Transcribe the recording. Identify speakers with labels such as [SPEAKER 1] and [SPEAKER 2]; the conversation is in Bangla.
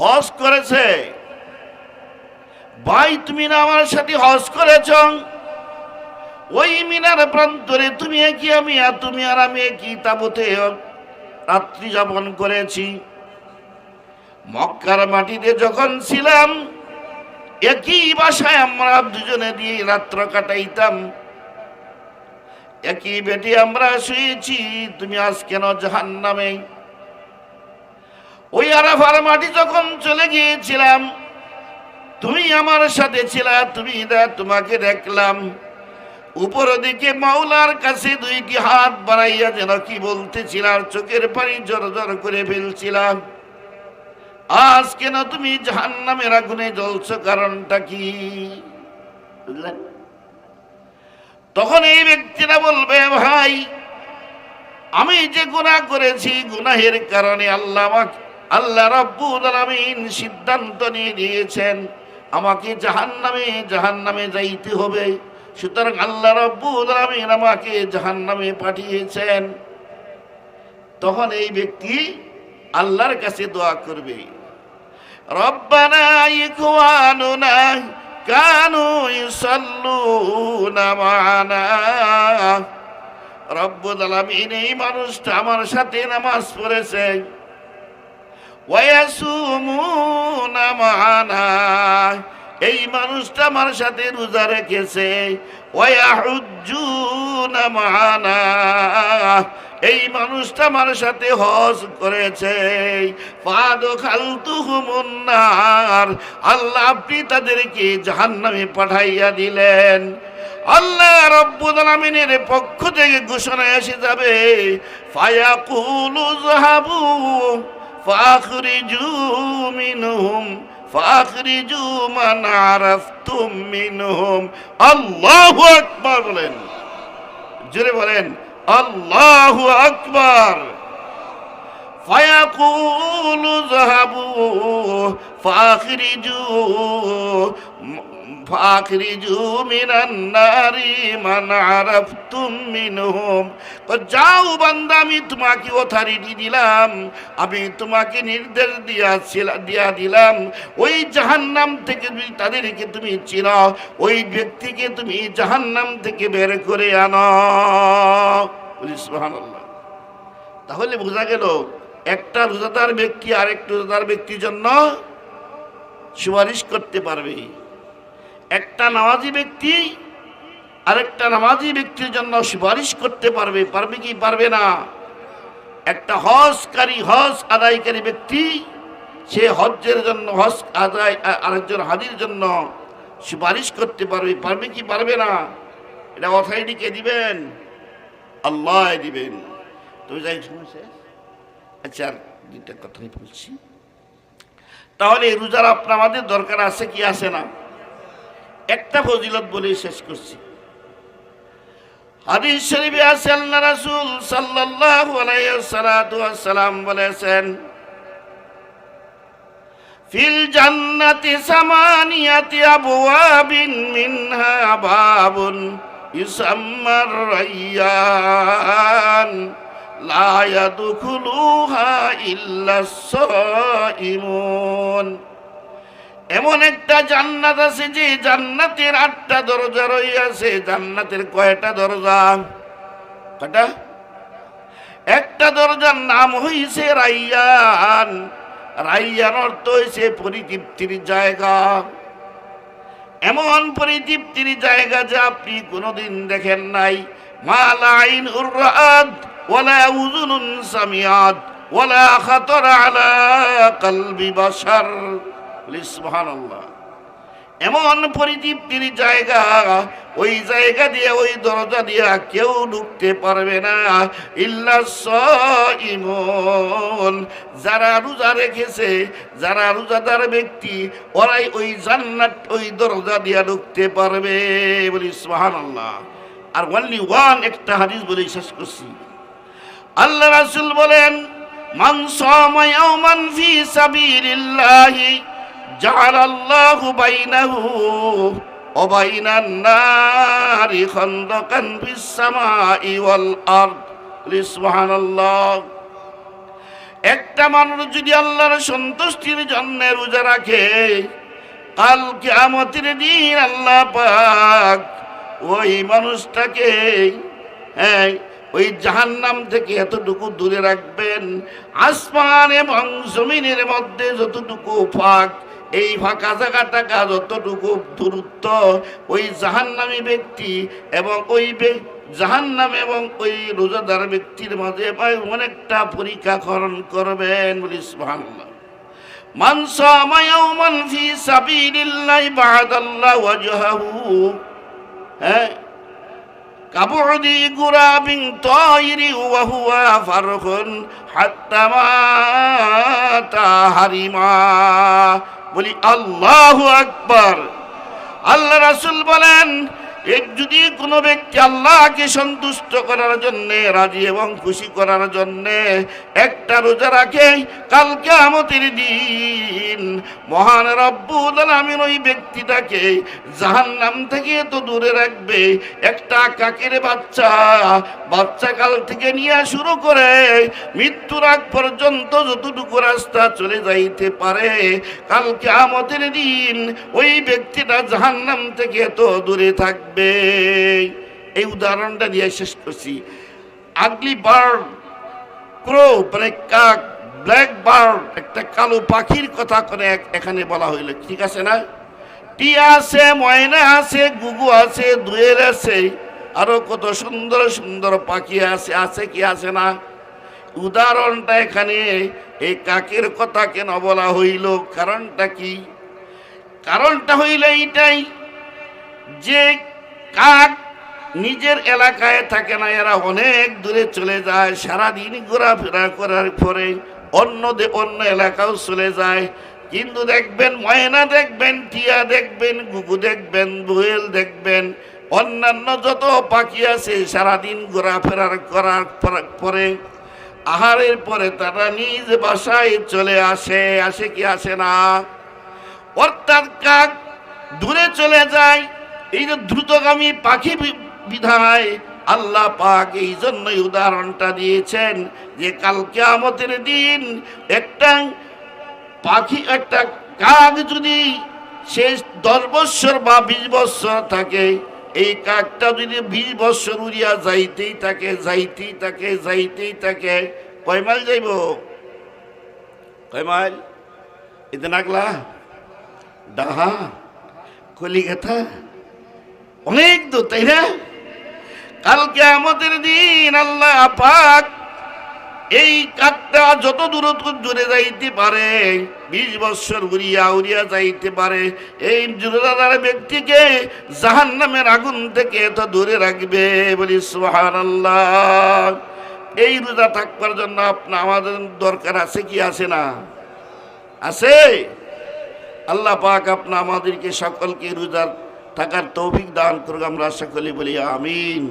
[SPEAKER 1] হজ করেছে। ভাই তুমি না আমার সাথে হজ করেছ। ওই মিনার প্রান্তরে তুমি কি আমি আর তুমি আর আমি কি তাবতে রাত্রি যাপন করেছি। মক্কার মাটিতে যখন ছিলাম, একই বাসায় আমরা দুজনে দিয়ে রাত্র কাটাইতাম। একই বেটি আমরা শুয়েছি, তুমি আজ কেন জাহান নামে ওই আরাফার মাটি যখন চলে গিয়েছিলাম, তুমি আমার সাথে ছিলা, তুমি তোমাকে দেখলাম। উপর দিকে মাওলার কাছে দুইটি হাত বাড়াইয়া যেন কি বলতেছিলাম চোখের পানি জর জর করে ফেলছিলাম। আজ কেন তুমি জাহান নামের আগুনে জ্বলছ, কারণটা কি? বুঝলেন তখন এই ব্যক্তিরা বলবে, ভাই, আমি যে গুনাহ করেছি, গুনাহের কারণে আল্লাহ আমাকে আল্লাহ রব্বুল আলামিন সিদ্ধান্ত নিয়ে দিয়েছেন আমাকে জাহান্নামে জাহান্নামে যাইতে হবে। সুতরাং আল্লাহ রব্বুল আলামিন আমাকে জাহান্নামে পাঠিয়েছেন। তখন এই ব্যক্তি আল্লাহর কাছে দোয়া করবে। রব্বানা ইখওয়ানুনা কানু ইউসাল্লুনা মা'ানা রব্বুল আলামিন এই মানুষটা আমার সাথে নামাজ পড়েছে। মা'ানা। এই মানুষটা আমার সাথে রোজা রেখেছে। মা'ানা। এই মানুষটা আমার সাথে হজ করেছে। আল্লাহ আপনি তাদেরকে জাহান্নামে পাঠাইয়া দিলেন। আল্লাহ রব্বুল পক্ষ থেকে ঘোষণা এসে যাবে, ফায়াকুলু যাহাবু فأخرجوا منهم فأخرجوا من عرفتم منهم الله أكبر بولين جري بولين الله أكبر فيقول ذهبوا فأخرجوا فاخرجوا من النار من عرفتم منهم তো যাও বান্দা আমি তোমাকে অথরিটি দিলাম আমি তোমাকে নির্দেশ দিয়াছিল দিয়া দিলাম ওই জাহান্নাম থেকে তুমি তাদেরকে তুমি চিনো ওই ব্যক্তিকে তুমি জাহান্নাম থেকে বের করে আনো বলি সুবহানাল্লাহ তাহলে বোঝা গেল একটা রোজাদার ব্যক্তি আরেকটা রোজাদার ব্যক্তির জন্য সুপারিশ করতে পারবে একটা নামাজি ব্যক্তি আরেকটা নামাজি ব্যক্তির জন্য সুপারিশ করতে পারবে পারবে কি পারবে না? একটা হজকারী, হজ আদায়কারী ব্যক্তি, সে হজ্জের জন্য, হজ আদায় আরেকজন হাজির জন্য সুপারিশ করতে পারবে পারবে কি পারবে না? এটা অথরিটি কে দিবেন? আল্লাহ দিবেন। তুমি যাই শুনেছে আচ্ছা আর দুইটা কথাই বলছি। তাহলে এই রোজার আপনার আমাদের দরকার আছে কি আছে না? একটা ফজিলত বলে শেষ করছি। হাদিস শরীফে আছে, আল্লাহ রাসূল সাল্লাল্লাহু আলাইহি ওয়াসসালাম বলেছেন, ফিল জান্নাতি সামানিয়াতি আবওয়াবিন মিনহা বাবুন ইউসাম্মার রায়্যান লা ইয়াদখুলুহা ইল্লা সাইমুন। এমন একটা জান্নাত আছে যে জান্নাতের আটটা দরজা রইয়াছে, জান্নাতের কয়টা দরজা? কয়টা? একটা দরজার নাম হইছে রাইয়ান। রাইয়ান অর্থ হইছে পরিতৃপ্তির জায়গা। এমন পরিতৃপ্তির জায়গা যা আপনি কোনোদিন দেখেন নাই। মালাইন উর্রাদ, ওয়ালা উযুনুন সামিয়াত ওয়ালা খাতারা আলা কলবি বাশার সুবহানাল্লাহ। এমন পরিতৃপ্তির জায়গা, ওই জায়গা দিয়ে, ওই দরজা দিয়ে কেউ ঢুকতে পারবে না। ইল্লা ইমন যারা রোজা রেখেছে, যারা রোজাদার ব্যক্তি, ওরাই ওই জান্নাত, ওই দরজা দিয়ে ঢুকতে পারবে বলি, সুবহানাল্লাহ। আর ওনলি ওয়ান একটা হাদিস বলে শেষ করছি। আল্লাহ রাসুল বলেন, মান সামা ইয়াওমান ফি সাবিলিল্লাহি جعل الله بينه وبين النار خندقا في السماء والأرض سبحان الله একটা মানুষ যদি আল্লাহর সন্তুষ্টির জন্য রোজা রাখে কাল কেয়ামতের দিন আল্লাহ পাক ওই মানুষটাকে হ্যাঁ ওই জাহান্নাম থেকে এতটুকু দূরে রাখবেন আসমান এবং জমিনের মধ্যে যতটুকু ফাঁক এই ফাঁকা জায়গাটাকা যতটুকু দূরত্ব। ওই জাহান্নামী ব্যক্তি এবং ওই জাহান্নাম এবং ওই রোজাদার ব্যক্তির মাঝে অনেকটা পরীক্ষাকরণ করবেন বলি সুবহানাল্লাহ। হ্যাঁ? হারিমা। বলি আল্লাহ আকবর। আল্লাহ রাসুল বলেন যদি কোনো ব্যক্তি আল্লাহকে সন্তুষ্ট করার জন্য, রাজি এবং খুশি করার জন্য একটা রোজা রাখে কালকে আমতের দিন মহান রব্বুল আলামিন ওই ব্যক্তিটাকে জাহান্নাম থেকে তো দূরে রাখবে। একটা কাকের বাচ্চা বাচ্চা কাল থেকে নিয়ে শুরু করে মৃত্যুর আগ পর্যন্ত যতটুকু রাস্তা চলে যাইতে পারে কালকে আমতের দিন ওই ব্যক্তিটা জাহান্নাম থেকে তো দূরে থাকবে। এই উদাহরণটা দিয়ে শেষ করছি। আগলি বার্ড ক্রো মানে কাক ব্ল্যাক বার্ড একটা কালো পাখির কথা করে এখানে বলা হইল, ঠিক আছে না? টিয়া আছে, ময়না আছে, গুগু আছে, দুয়ের আছে, আরও কত সুন্দর সুন্দর পাখি আছে আছে কি আছে না? উদাহরণটা এখানে এই কাকের কথা কেন বলা হইল, কারণটা কি? কারণটা হইল এইটাই যে কাক নিজের এলাকায় থাকে না, এরা অনেক দূরে চলে যায়, সারাদিন ঘোরাফেরা করার পরে অন্য অন্য এলাকাও চলে যায়। কিন্তু দেখবেন, ময়না দেখবেন, টিয়া দেখবেন, গুগু দেখবেন দোয়েল দেখবেন, অন্যান্য যত পাখি আছে, সারাদিন ঘোরাফেরার করার পরে আহারের পরে তারা নিজ বাসায় চলে আসে আসে কি আসে না? অর্থাৎ কাক দূরে চলে যায় এই যে দ্রুতগামী পাখি বিধায় আল্লাহ পাক এই জন্যই উদাহরণটা দিয়েছেন যে কালকে আমাদের দিন একটা পাখি, একটা কাক যদি সে দশ বৎসর বা বিশ বৎসর থাকে, এই কাকটা যদি বিশ বৎসর উড়িয়া যাইতেই থাকে যাইতেই থাকে যাইতেই থাকে, কয় মাইল যাইব? কয় মাইল? এতে নাকলা ডাহা? কলিকাতা? অনেক দূর, তাই না? কালকে আমাদের দিন আল্লাহ পাক এই কাকটা যত দূর দূরে যাইতে পারে, বিশ বছর উড়িয়া উড়িয়া যাইতে পারে, এই জোরদার ব্যক্তিকে জাহান নামের আগুন থেকে এত দূরে রাখবে বলি সোহান এই রোজা থাকবার জন্য আপনার আমাদের দরকার আছে কি আছে না? আছে? আল্লাহ পাক আপনা আমাদেরকে সকলকে রোজার থাকার তৌফিক দান করুক আমরা সকলে বলি আমিন